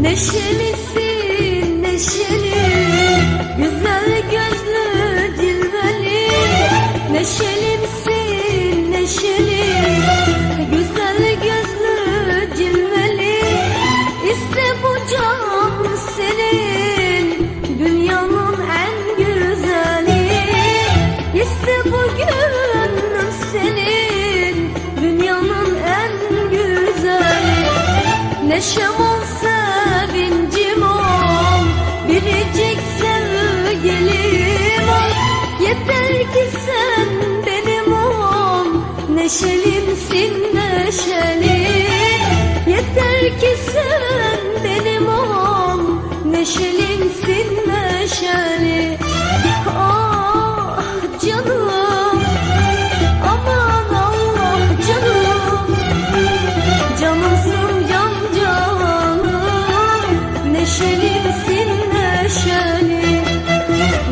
Neşelisin yaşım ol sevincim ol Biricik sevgilim ol. Yeter ki sen benim ol Neşeli Neşelimsin neşeli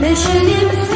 Neşelimsin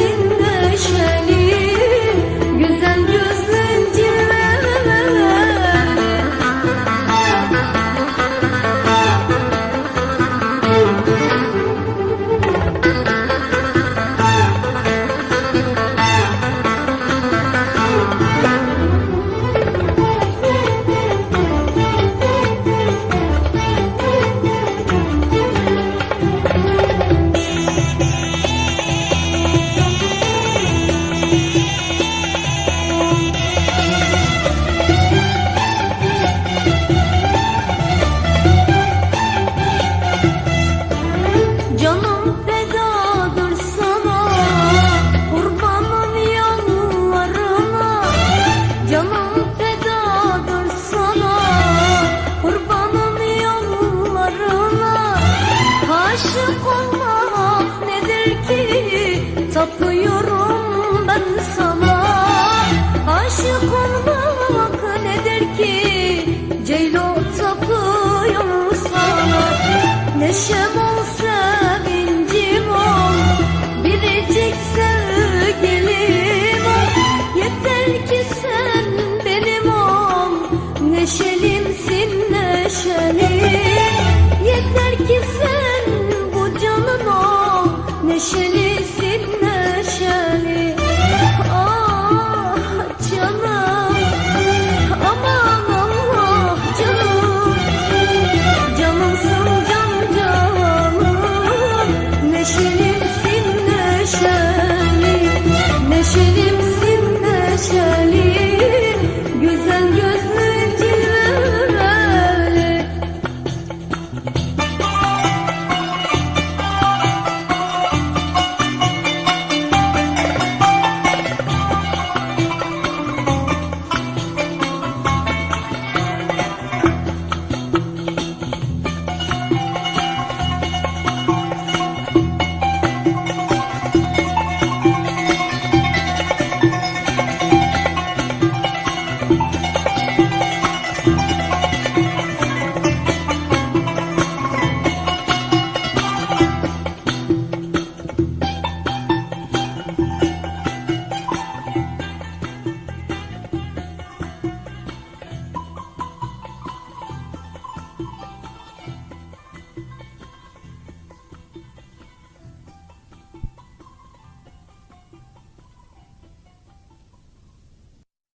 show.